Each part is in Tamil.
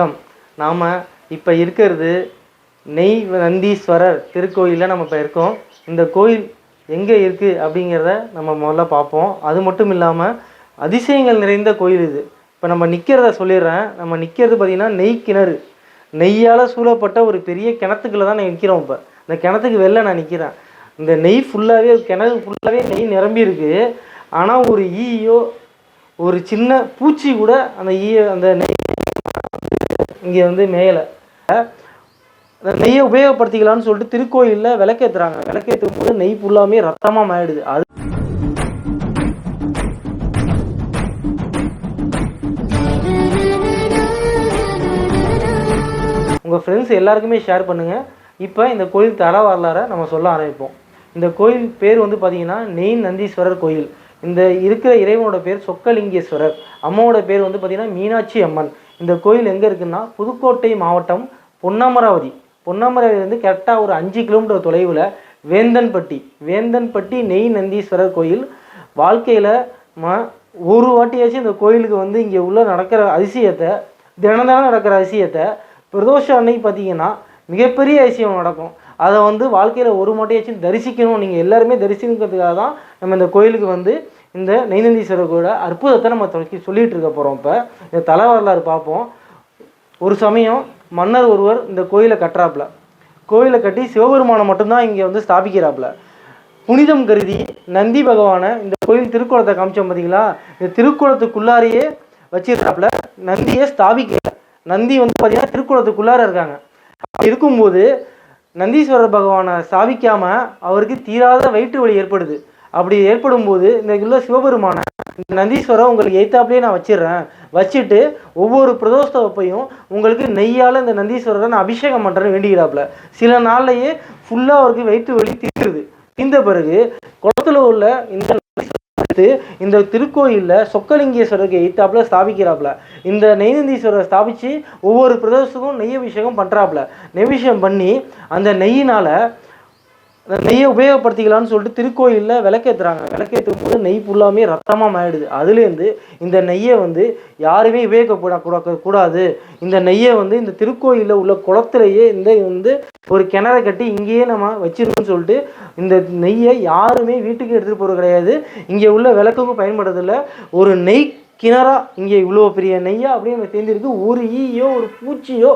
வணக்கம் நாம் இப்போ இருக்கிறது நெய் நந்தீஸ்வரர் திருக்கோயிலில் நம்ம இப்போ இருக்கோம். இந்த கோயில் எங்கே இருக்குது அப்படிங்கிறத நம்ம முதல்ல பார்ப்போம். அது மட்டும் இல்லாமல் அதிசயங்கள் நிறைந்த கோயில் இது. இப்போ நம்ம நிற்கிறத சொல்லிடுறேன். நம்ம நிற்கிறது பார்த்திங்கன்னா நெய் கிணறு. நெய்யால் சூழப்பட்ட ஒரு பெரிய கிணத்துக்குள்ள தான் நான் நிற்கிறோம் இப்போ. இந்த கிணத்துக்கு வெளில நான் நிற்கிறேன் இந்த நெய் ஃபுல்லாகவே கிணறு ஃபுல்லாகவே நெய் நிரம்பி இருக்கு. ஆனால் ஒரு ஈயோ ஒரு சின்ன பூச்சி கூட அந்த ஈய அந்த நெய் இங்கே வந்து மேயலை. நெய்யை உபயோகப்படுத்திக்கலாம்னு சொல்லிட்டு திருக்கோயிலில் விளக்கேற்றுறாங்க விளக்கேற்றும் போது நெய் ஃபுல்லாமே ரத்தமாக மாறிடுது. அது உங்கள் ஃப்ரெண்ட்ஸ் எல்லாருக்குமே ஷேர் பண்ணுங்கள் இப்போ இந்த கோயில் தர வரலாறை நம்ம சொல்ல ஆரம்பிப்போம். இந்த கோயில் பேர் வந்து பார்த்தீங்கன்னா நெய் நந்தீஸ்வரர் கோயில். இந்த இருக்கிற இறைவனோட பேர் சொக்கலிங்கேஸ்வரர். அம்மாவோட பேர் வந்து பார்த்தீங்கன்னா மீனாட்சி அம்மன். இந்த கோயில் எங்கே இருக்குன்னா புதுக்கோட்டை மாவட்டம் பொன்னமராவதி. பொன்னமராவதியிலேருந்து கரெக்டாக ஒரு அஞ்சு கிலோமீட்டர் தொலைவில் வேந்தன்பட்டி. வேந்தன்பட்டி நெய் நந்தீஸ்வரர் கோயில். வாழ்க்கையில் ம ஒரு வாட்டியாச்சும் இந்த கோயிலுக்கு வந்து இங்கே உள்ள நடக்கிற அதிசயத்தை தினம் தினம் நடக்கிற அதிசயத்தை பிரதோஷம் அன்னைக்கு பார்த்தீங்கன்னா மிகப்பெரிய அதிசயம் நடக்கும். அதை வந்து வாழ்க்கையில் ஒரு மாட்டையாச்சும் தரிசிக்கணும். நீங்கள் எல்லாருமே தரிசிக்கிறதுக்காக தான் நம்ம இந்த கோயிலுக்கு வந்து இந்த நெய்நந்தீஸ்வரரோட அற்புதத்தை நம்ம தொடக்கி சொல்லிகிட்டு இருக்க போகிறோம் இப்போ. இந்த தலை வரலாறு பார்ப்போம். ஒரு சமயம் மன்னர் ஒருவர் இந்த கோயிலை கட்டுறாப்புல. கோயிலை கட்டி சிவபெருமானை மட்டும்தான் இங்கே வந்து ஸ்தாபிக்கிறாப்புல. புனிதம் கருதி நந்தி பகவானை இந்த கோயில் திருக்குளத்தை காமிச்சோம் பார்த்தீங்களா இந்த திருக்குளத்துக்குள்ளாரையே வச்சிருக்காப்புல. நந்தியை ஸ்தாபிக்கல நந்தி வந்து பார்த்தீங்கன்னா திருக்குளத்துக்குள்ளார இருக்காங்க. அப்படி இருக்கும்போது நந்தீஸ்வரர் பகவானை ஸ்தாபிக்காமல் அவருக்கு தீராத வயிற்று வலி ஏற்படுது. அப்படி ஏற்படும் போது இந்த உள்ள சிவபெருமானை இந்த நந்தீஸ்வரர் உங்களுக்கு எய்த்தாப்லேயே நான் வச்சிடுறேன். வச்சுட்டு ஒவ்வொரு பிரதோஷத்தப்பையும் உங்களுக்கு நெய்யால் இந்த நந்தீஸ்வரரை நான் அபிஷேகம் பண்ணுறேன்னு வேண்டிக்கிறாப்புல. சில நாள்லையே ஃபுல்லாக அவருக்கு வயிற்று வலி தீருது தீர்ந்த பிறகு குளத்துல உள்ள இந்த எடுத்து இந்த திருக்கோயிலில் சொக்கலிங்கேஸ்வரருக்கு எய்த்தாப்புல ஸ்தாபிக்கிறாப்புல. இந்த நெய்நந்தீஸ்வரரை ஸ்தாபித்து ஒவ்வொரு பிரதோஷத்துக்கும் நெய் அபிஷேகம் பண்ணுறாப்புல நெய்விஷேகம் பண்ணி அந்த நெய்யினால் நெய்யை உபயோகப்படுத்திக்கலாம்னு சொல்லிட்டு திருக்கோயிலில் விளக்கேற்றுறாங்க விளக்கேற்றும் போது நெய் ஃபுல்லாமே ரத்தமாக மாறிடுது. அதுலேருந்து இந்த நெய்யை வந்து யாருமே உபயோகப்பட கூடாது இந்த நெய்யை வந்து இந்த திருக்கோயிலில் உள்ள குளத்துலையே இந்த வந்து ஒரு கிணற கட்டி இங்கேயே நம்ம வச்சிருக்கோம்னு சொல்லிட்டு இந்த நெய்யை யாருமே வீட்டுக்கு எடுத்துகிட்டு போகிறது கிடையாது. இங்கே உள்ள விளக்குக்கும் பயன்படுறதில்ல. ஒரு நெய் கிணறா இங்கே இவ்வளோ பெரிய நெய்யா அப்படியே நம்ம தேர்ந்திருக்கு ஒரு ஈயோ ஒரு பூச்சியோ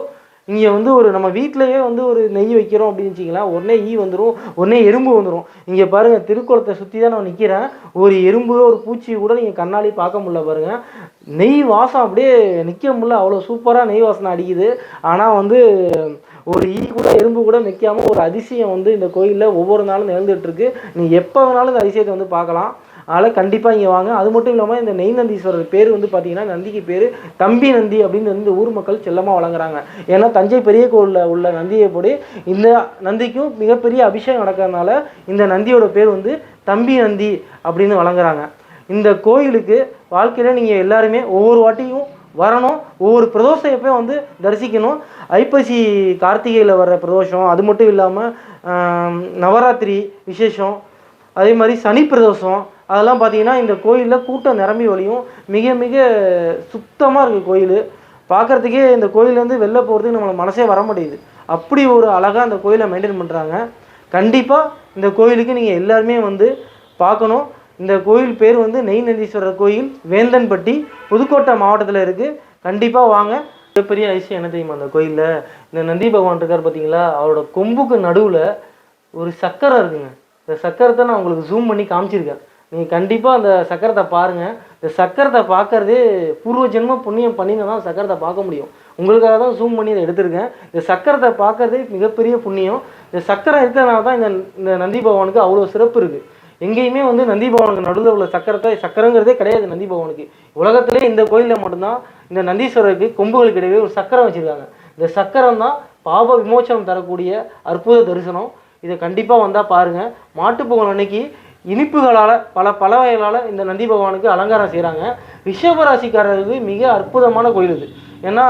இங்கே வந்து ஒரு நம்ம வீட்டிலையே வந்து ஒரு நெய் வைக்கிறோம் அப்படின்னு வச்சிங்களேன் உடனே ஈ வந்துடும் உடனே எறும்பு வந்துடும் இங்கே பாருங்கள் திருக்குளத்தை சுற்றி தான் நான் நிற்கிறேன் ஒரு எறும்பு ஒரு பூச்சி கூட நீங்கள் கண்ணாடி பார்க்க முடியல பாருங்கள் நெய் வாசம் அப்படியே நிற்க முடியல. அவ்வளோ சூப்பராக நெய் வாசனை அடிக்குது. ஆனால் வந்து ஒரு ஈ கூட எறும்பு கூட நிற்காம ஒரு அதிசயம் வந்து இந்த கோயிலில் ஒவ்வொரு நாளும் நிகழ்ந்துகிட்ருக்கு நீ எப்போ வேணாலும் இந்த அதிசயத்தை வந்து பார்க்கலாம். அதனால் கண்டிப்பாக இங்கே வாங்க. அது மட்டும் இல்லாமல் இந்த நெய் நந்தீஸ்வரர் பேர் வந்து பார்த்தீங்கன்னா நந்திக்கு பேர் தம்பி நந்தி அப்படின்னு வந்து ஊர் மக்கள் செல்லமாக வழங்குறாங்க. ஏன்னா தஞ்சை பெரிய கோவிலில் உள்ள நந்தியை போடி இந்த நந்திக்கும் மிகப்பெரிய அபிஷேகம் நடக்கிறதுனால இந்த நந்தியோட பேர் வந்து தம்பி நந்தி அப்படின்னு வழங்குறாங்க. இந்த கோயிலுக்கு வாழ்க்கையில் நீங்கள் எல்லாருமே ஒவ்வொரு வாட்டியும் வரணும். ஒவ்வொரு பிரதோஷத்தையும் வந்து தரிசிக்கணும். ஐப்பசி கார்த்திகையில் வர்ற பிரதோஷம் அது மட்டும் இல்லாமல் நவராத்திரி விசேஷம் அதே மாதிரி சனி பிரதோஷம் அதெல்லாம் பார்த்தீங்கன்னா இந்த கோயிலில் கூட்டம் நிரம்பி வழியும் மிக மிக சுத்தமாக இருக்குது கோயில். பார்க்குறதுக்கே இந்த கோயிலேருந்து வெளில போகிறதுக்கு நம்மளுக்கு மனசே வர மாட்டேங்குது. அப்படி ஒரு அழகாக அந்த கோயிலை மெயின்டைன் பண்ணுறாங்க கண்டிப்பாக இந்த கோயிலுக்கு நீங்கள் எல்லாருமே வந்து பார்க்கணும் இந்த கோயில் பேர் வந்து நெய் நந்தீஸ்வரர் கோயில் வேந்தன்பட்டி புதுக்கோட்டை மாவட்டத்தில் இருக்குது கண்டிப்பாக வாங்க. மிகப்பெரிய ஐசியம் என்ன தெரியுமா அந்த கோயிலில்? இந்த நந்தி பகவான் இருக்கார் பார்த்தீங்களா அவரோட கொம்புக்கு நடுவில் ஒரு சக்கரை இருக்குங்க. இந்த சக்கரத்தை நான் உங்களுக்கு ஜூம் பண்ணி காமிச்சிருக்கேன். நீங்கள் கண்டிப்பாக அந்த சக்கரத்தை பாருங்கள் இந்த சக்கரத்தை பார்க்கறதே பூர்வ ஜென்ம புண்ணியம் பண்ணினா தான் சக்கரத்தை பார்க்க முடியும். உங்களுக்காக தான் ஜூம் பண்ணி இதை எடுத்திருக்கேன். இந்த சக்கரத்தை பார்க்கறதே மிகப்பெரிய புண்ணியம். இந்த சக்கரம் இருக்கிறதுனால தான் இந்த இந்த நந்தி பகவானுக்கு அவ்வளோ சிறப்பு இருக்குது எங்கேயுமே வந்து நந்தி பகவானுக்கு நடுவில் உள்ள சக்கரத்தை சக்கரங்கிறதே கிடையாது நந்தி பகவானுக்கு. உலகத்திலே இந்த கோயிலில் மட்டும்தான் இந்த நந்தீஸ்வரருக்கு கொம்புகளுக்கு இடையே ஒரு சக்கரம் வச்சுருக்காங்க. இந்த சக்கரம் தான் பாப விமோச்சனம் தரக்கூடிய அற்புத தரிசனம். இதை கண்டிப்பாக வந்தால் பாருங்கள் மாட்டுப்பொங்கல் அன்னைக்கு இனிப்புகளால் பல பல வகைகளால் இந்த நந்தி பகவானுக்கு அலங்காரம் செய்கிறாங்க ரிஷபராசிக்காரருக்கு மிக அற்புதமான கோயில் இது. ஏன்னா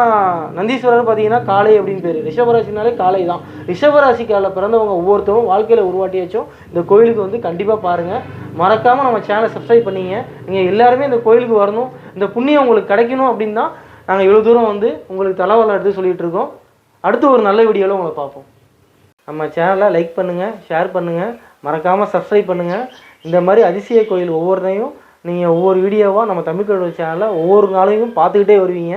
நந்தீஸ்வரர் பார்த்தீங்கன்னா காளை அப்படின்னு பேர். ரிஷபராசினாலே காளை தான். ரிஷபராசிக்காரில் பிறந்தவங்க ஒவ்வொருத்தரும் வாழ்க்கையில் உருவாட்டியாச்சும் இந்த கோயிலுக்கு வந்து கண்டிப்பாக பாருங்கள் மறக்காமல் நம்ம சேனலை சப்ஸ்கிரைப் பண்ணிங்க. நீங்கள் எல்லாருமே இந்த கோயிலுக்கு வரணும். இந்த புண்ணியம் உங்களுக்கு கிடைக்கணும் அப்படின்னு தான் நாங்கள் இவ்வளோ தூரம் வந்து உங்களுக்கு தலைவரம் எடுத்து சொல்லிகிட்டு இருக்கோம். அடுத்து ஒரு நல்ல வீடியோவில் உங்களை பார்ப்போம். நம்ம சேனலை லைக் பண்ணுங்கள் ஷேர் பண்ணுங்கள் மறக்காமல் சப்ஸ்கிரைப் பண்ணுங்கள் இந்த மாதிரி அதிசய கோயில் ஒவ்வொருத்தையும் நீங்கள் ஒவ்வொரு வீடியோவாக நம்ம தமிழ் கடவுள் சேனலில் ஒவ்வொரு நாளையும் பார்த்துக்கிட்டே வருவீங்க.